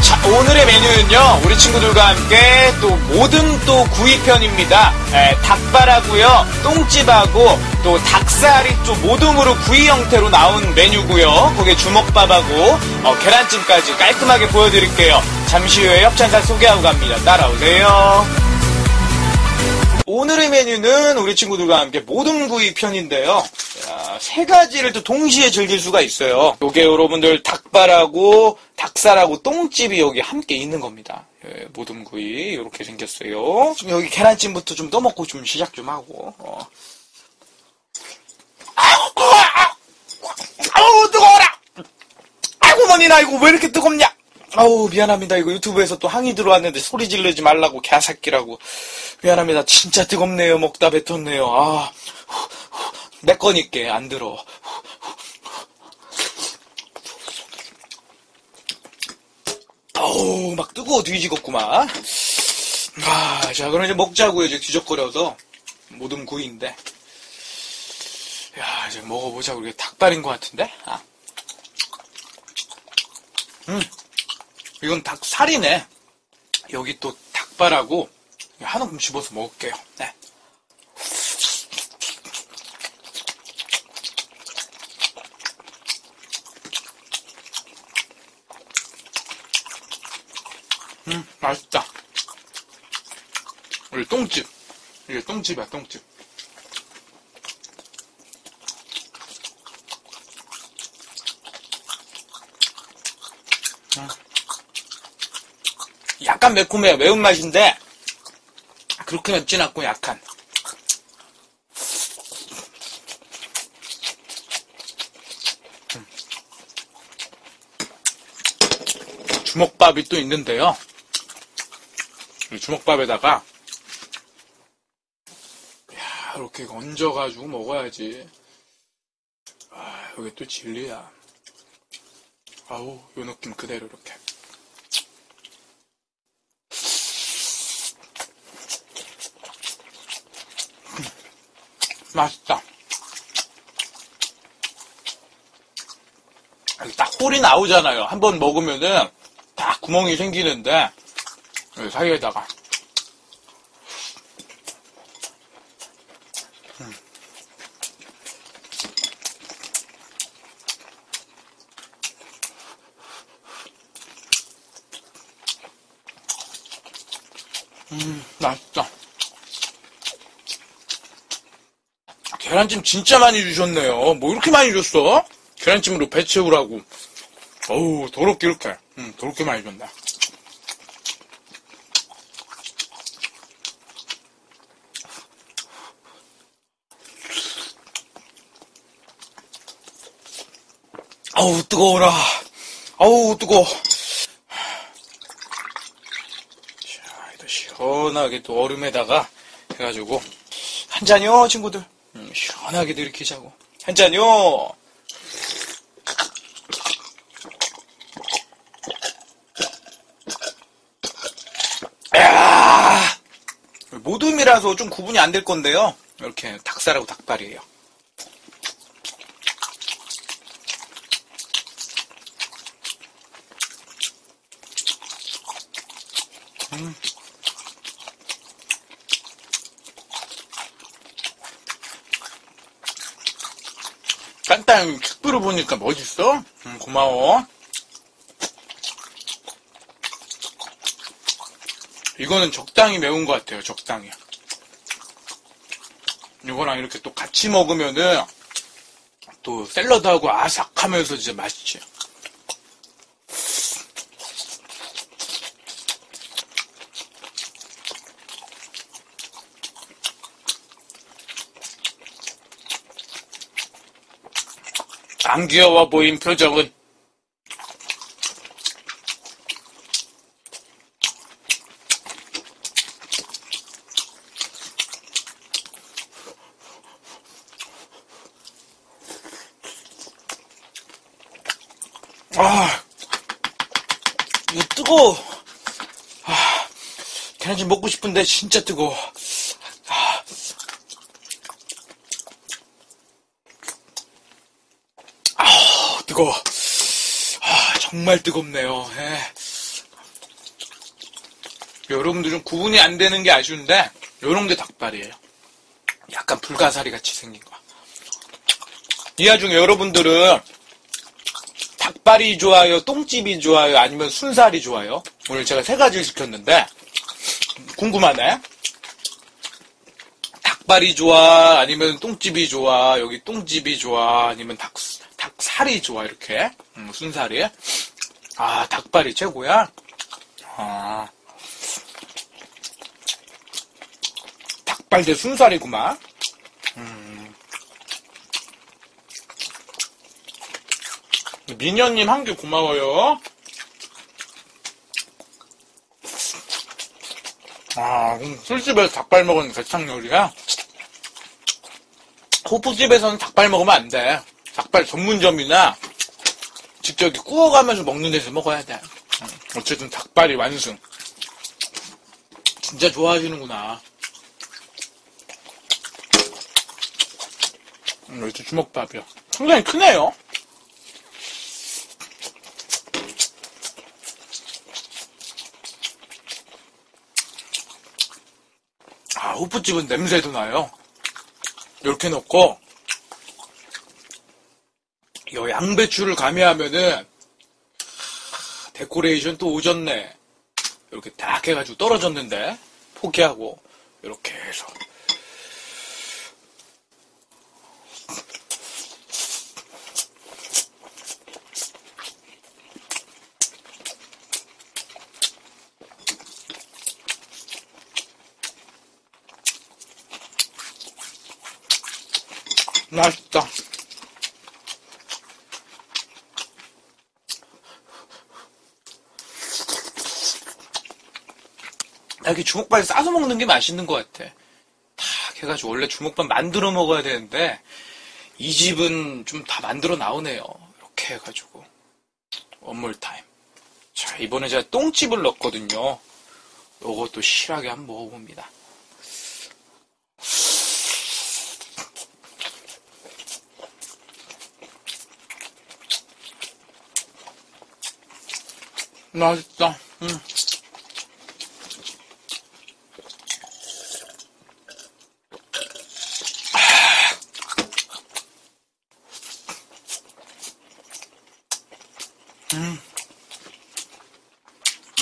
자, 오늘의 메뉴는요, 우리 친구들과 함께 또 모든 또 구이편입니다. 에, 닭발하고요, 똥집하고 또 닭살이 좀 모둠으로 구이 형태로 나온 메뉴고요. 거기에 주먹밥하고 어, 계란찜까지 깔끔하게 보여드릴게요. 잠시 후에 협찬사 소개하고 갑니다. 따라오세요. 오늘의 메뉴는 우리 친구들과 함께 모둠구이 편인데요. 자, 세 가지를 또 동시에 즐길 수가 있어요. 요게 여러분들 닭발하고 닭살하고 똥집이 여기 함께 있는 겁니다. 예, 모둠구이 이렇게 생겼어요. 지금 여기 계란찜부터 좀 떠먹고 좀 시작 좀 하고. 어. 아우 뜨거워! 아우 뜨거워라! 아이고 머니나 이거 왜 이렇게 뜨겁냐? 아우 미안합니다. 이거 유튜브에서 또 항의 들어왔는데 소리 지르지 말라고 개새끼라고. 미안합니다. 진짜 뜨겁네요. 먹다 뱉었네요. 아 내 거니까 안 들어. 아우 막 뜨거워 뒤지겠구만. 아, 자 그럼 이제 먹자고요. 이제 뒤적거려서. 모든 구이인데. 야 이제 먹어보자고. 이게 닭발인 것 같은데? 아. 음 이건 닭살이네. 여기 또 닭발하고 한 움큼 집어서 먹을게요. 네. 음, 맛있다. 우리 똥집. 이게 똥집이야, 똥집. 약간 매콤해요. 매운맛인데 그렇게 맵진 않고 약한. 음. 주먹밥이 또 있는데요. 주먹밥에다가 야, 이렇게 얹어가지고 먹어야지. 아, 여기 또 진리야. 아우, 요 느낌 그대로 이렇게. 맛있다. 딱 홀이 나오잖아요. 한번 먹으면은 딱 구멍이 생기는데 사이에다가 음. 음, 맛있다. 계란찜 진짜 많이 주셨네요. 뭐 이렇게 많이 줬어? 계란찜으로 배 채우라고. 어우, 더럽게 이렇게. 응, 더럽게 많이 줬다. 아우, 뜨거워라. 아우, 뜨거워. 자, 또 시원하게 또 얼음에다가 해가지고. 한 잔이요, 친구들. 음, 시원하게 들이키자고. 한 잔요. 야 모둠이라서 좀 구분이 안 될 건데요. 이렇게 닭살하고 닭발이에요. 음. 깐딴 킥부를 보니까 멋있어? 음, 고마워. 이거는 적당히 매운 것 같아요, 적당히. 이거랑 이렇게 또 같이 먹으면은 또 샐러드하고 아삭하면서 진짜 맛있지. 안 귀여워 보인 표정은 아, 이거 뜨거워. 아, 계란찜 먹고 싶은데 진짜 뜨거워. 아, 아 뜨거워. 정말 뜨겁네요. 에. 여러분들 좀 구분이 안 되는 게 아쉬운데 요런 게 닭발이에요. 약간 불가사리 같이 생긴 거. 이 와중에 여러분들은 닭발이 좋아요, 똥집이 좋아요, 아니면 순살이 좋아요? 오늘 제가 세 가지를 시켰는데 궁금하네. 닭발이 좋아, 아니면 똥집이 좋아, 여기 똥집이 좋아, 아니면 닭닭 살이 좋아 이렇게 음, 순살이. 아 닭발이 최고야. 아 닭발 대 순살이구만. 미녀님 한 개 고마워요. 아, 음, 술집에서 닭발 먹은 대창 요리야? 호프집에서는 닭발 먹으면 안 돼. 닭발 전문점이나 직접 구워가면서 먹는 데서 먹어야 돼. 음, 어쨌든 닭발이 완승. 진짜 좋아하시는구나. 음, 이렇게 주먹밥이요. 상당히 크네요. 아, 호프집은 냄새도 나요. 이렇게 넣고, 요 양배추를 가미하면은, 데코레이션 또 오졌네. 이렇게 딱 해가지고 떨어졌는데, 포기하고, 이렇게 해서. 맛있다. 이렇게 주먹밥 싸서 먹는 게 맛있는 것 같아. 탁 해가지고 원래 주먹밥 만들어 먹어야 되는데 이 집은 좀 다 만들어 나오네요. 이렇게 해가지고 원몰 타임. 자 이번에 제가 똥집을 넣었거든요. 요것도 실하게 한번 먹어봅니다. 맛있다. 음. 음.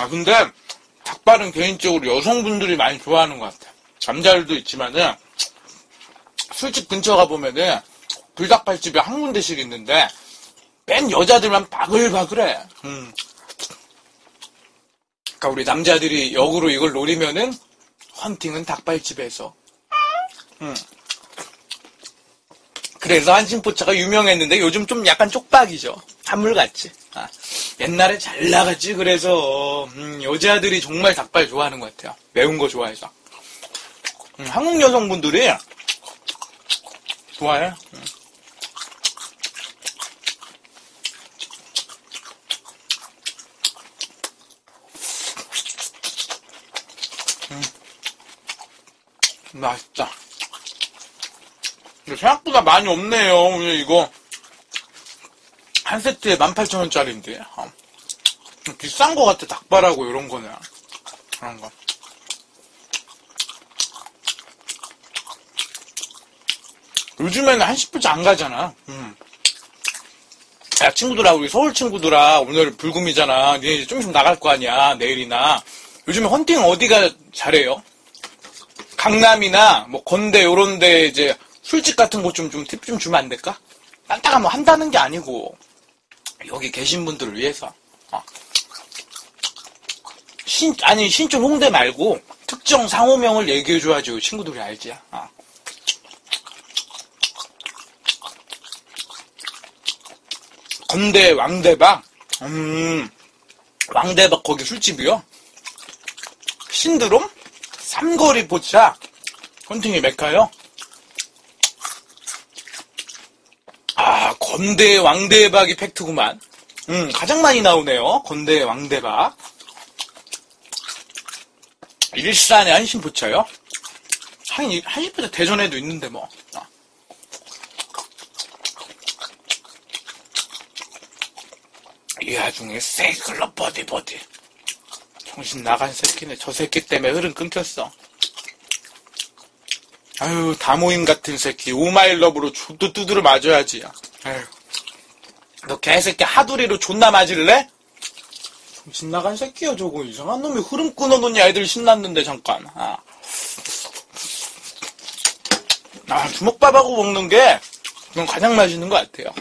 아, 근데, 닭발은 개인적으로 여성분들이 많이 좋아하는 것 같아. 남자들도 있지만은, 술집 근처 가보면은, 불닭발집이 한 군데씩 있는데, 맨 여자들만 바글바글해. 음. 그러니까 우리 남자들이 역으로 이걸 노리면은 헌팅은 닭발집에서. 음. 그래서 한신포차가 유명했는데 요즘 좀 약간 쪽박이죠. 한물같이. 아, 옛날에 잘 나갔지. 그래서 음, 여자들이 정말 닭발 좋아하는 것 같아요. 매운 거 좋아해서. 음, 한국 여성분들이 좋아해. 음. 맛있다. 근데 생각보다 많이 없네요. 오늘 이거 한 세트에 18,000원짜리인데. 어. 비싼 거 같아. 닭발하고 이런 거는. 그런 거. 요즘에는 한식부터 안 가잖아. 음. 야, 친구들아, 우리 서울 친구들아, 오늘 불금이잖아. 니네 이제 좀 있으면 나갈 거 아니야, 내일이나. 요즘에 헌팅 어디가 잘해요? 강남이나 뭐 건대 요런 데 이제 술집 같은 곳 좀 좀 팁 좀 주면 안 될까? 딴따가 뭐 한다는 게 아니고 여기 계신 분들을 위해서 어. 신 아니 신촌 홍대 말고 특정 상호명을 얘기해 줘야지 친구들이 알지. 어. 건대 왕대박 음 왕대박 거기 술집이요 신드롬 삼거리 포차 헌팅의 메카요. 아 건대 왕대박이 팩트구만. 음 가장 많이 나오네요. 건대 왕대박. 일산의 한신포차요. 한 한신포차 대전에도 있는데 뭐. 아. 이 와중에 세이클럽 버디 버디. 정신 나간 새끼네. 저 새끼 때문에 흐름 끊겼어. 아유, 다모임 같은 새끼. 오마일러브로 또 두드려 맞아야지. 아유. 너 개새끼 하두리로 존나 맞을래? 정신 나간 새끼야, 저거. 이상한 놈이 흐름 끊어놓냐, 애들 신났는데, 잠깐. 아. 아, 주먹밥하고 먹는 게, 그건 가장 맛있는 것 같아요.